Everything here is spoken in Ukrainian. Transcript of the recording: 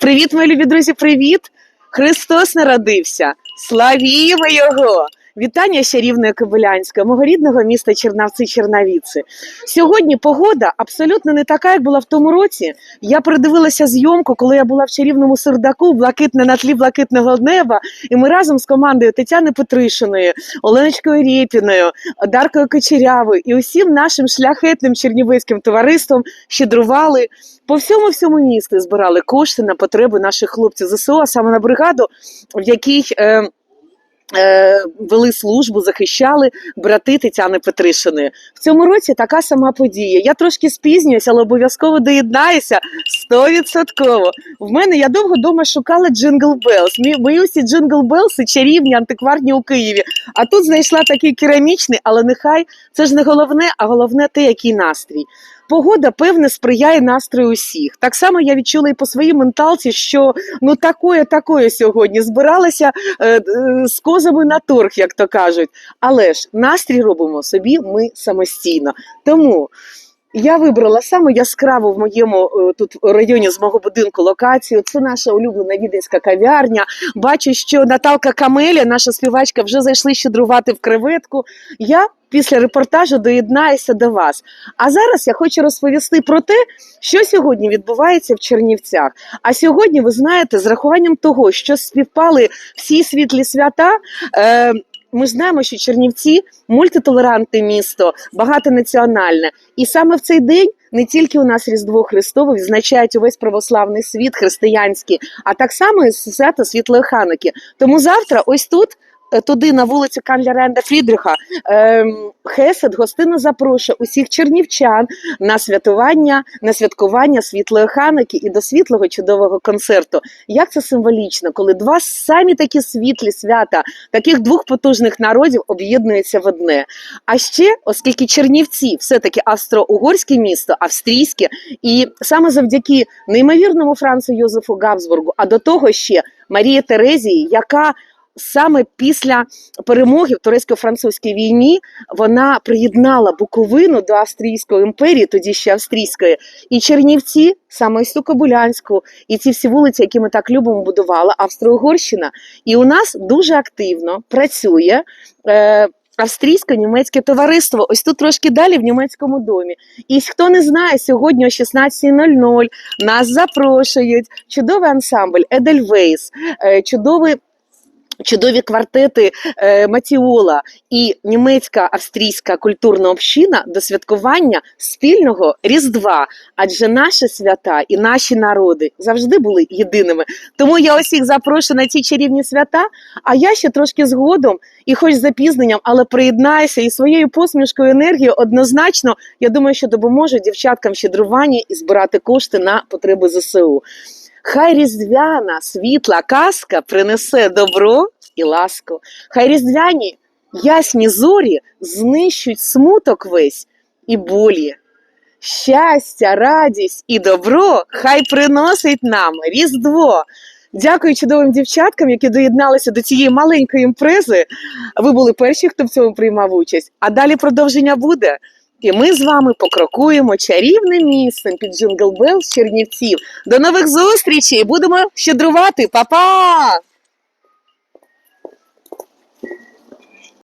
Привіт, мої любі друзі, привіт! Христос народився! Славімо Його! Вітання ще рівної Кобилянська, мого рідного міста Чернавці Чернавіці. Сьогодні погода абсолютно не така, як була в тому році. Я передивилася зйомку, коли я була в чарівному Сердаку, блакитне на тлі блакитного неба. І ми разом з командою Тетяни Петришиною, Оленочкою Рєпіною, Даркою Кочерявою і усім нашим шляхетним чернівецьким товариством щедрували по всьому всьому місту. Збирали кошти на потреби наших хлопців ЗСУ, а саме на бригаду, в якій. Е, Вели службу, захищали брати Тетяни Петришини. В цьому році така сама подія. Я трошки спізнююся, але обов'язково доєднаюся стовідсотково. В мене я довго вдома шукала Джингл Белс. Мої усі Джингл Белси чарівні, антикварні у Києві. А тут знайшла такий керамічний, але нехай це ж не головне, а головне те, який настрій. Погода, певне, сприяє настрою усіх. Так само я відчула і по своїй менталці, що ну такое, такое сьогодні збиралася е, е, з козами на торг, як то кажуть. Але ж настрій робимо собі ми самостійно. Тому я вибрала саме яскраву в моєму е, тут районі з мого будинку локацію. Це наша улюблена віденська кав'ярня. Бачу, що Наталка Камеля, наша співачка, вже зайшли щедрувати в креветку. Я після репортажу доєднаюся до вас. А зараз я хочу розповісти про те, що сьогодні відбувається в Чернівцях. А сьогодні, ви знаєте, з рахуванням того, що співпали всі світлі свята. Е, ми знаємо, що Чернівці мультитолерантне місто, багатонаціональне. І саме в цей день не тільки у нас Різдво Христове відзначають увесь православний світ християнський, а так само і свято Світлої Хануки. Тому завтра, ось тут. Е, Туди на вулицю Карля Ренда Фрідріха ем, Хесед гостинно запрошує усіх чернівчан на святування, на святкування світлої хануки і до світлого чудового концерту. Як це символічно, коли два самі такі світлі свята таких двох потужних народів об'єднуються в одне. А ще, оскільки Чернівці все-таки австро-угорське місто, австрійське, і саме завдяки неймовірному Францу Йозефу Габсбургу, а до того ще Марії Терезії, яка Саме після перемоги в турецько-французькій війні вона приєднала Буковину до Австрійської імперії, тоді ще австрійської, і Чернівці, саме із Кобилянську, і ці всі вулиці, які ми так любимо, будувала Австро-Угорщина. І у нас дуже активно працює. Е, Австрійсько-німецьке товариство, ось тут трошки далі в німецькому домі. І хто не знає, сьогодні о 16.00 нас запрошують чудовий ансамбль Едельвейс, чудовий чудові квартети е, Матіола і німецька австрійська культурна община до святкування спільного Різдва. Адже наші свята і наші народи завжди були єдиними. Тому я усіх запрошую на ці чарівні свята. А я ще трошки згодом, і хоч з запізненням, але приєднаюся і своєю посмішкою енергією однозначно. Я думаю, що допоможу дівчаткам в щедруванні і збирати кошти на потреби ЗСУ. Хай різдвяна світла казка принесе добро і ласку. Хай різдвяні ясні зорі знищують смуток весь і болі. Щастя, радість і добро хай приносить нам Різдво. Дякую чудовим дівчаткам, які доєдналися до цієї маленької імпрези. Ви були перші, хто в цьому приймав участь. А далі продовження буде. І ми з вами покрокуємо чарівним місцем під Джунгл Белл Чернівців. До нових зустрічей! Будемо щедрувати! Па-па!